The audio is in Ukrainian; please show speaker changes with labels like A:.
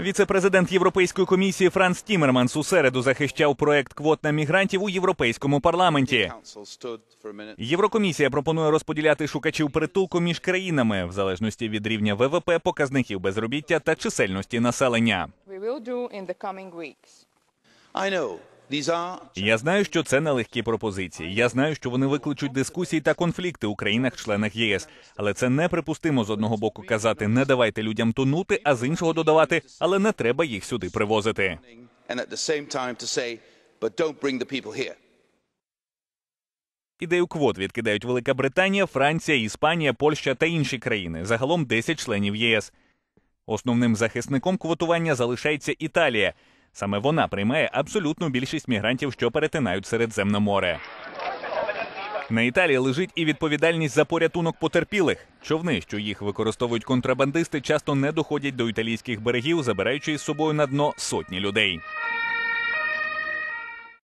A: Віце-президент Європейської комісії Франц Тімерманс у середу захищав проект квот на мігрантів у європейському парламенті. Єврокомісія пропонує розподіляти шукачів притулку між країнами в залежності від рівня ВВП, показників безробіття та чисельності населення. Я знаю, що це нелегкі пропозиції. Я знаю, що вони викличуть дискусії та конфлікти у країнах-членах єС. Але це неприпустимо з одного боку казати не давайте людям тонути, а з іншого додавати, але не треба їх сюди привозити. Ідею квот відкидають Велика Британія, Франція, Іспанія, Польща та інші країни. Загалом 10 членів ЄС. Основним захисником квотування залишається Італія. Саме вона приймає абсолютну більшість мігрантів, що перетинають Середземне море. На Італії лежить і відповідальність за порятунок потерпілих. Човни, що їх використовують контрабандисти, часто не доходять до італійських берегів, забираючи із собою на дно сотні людей.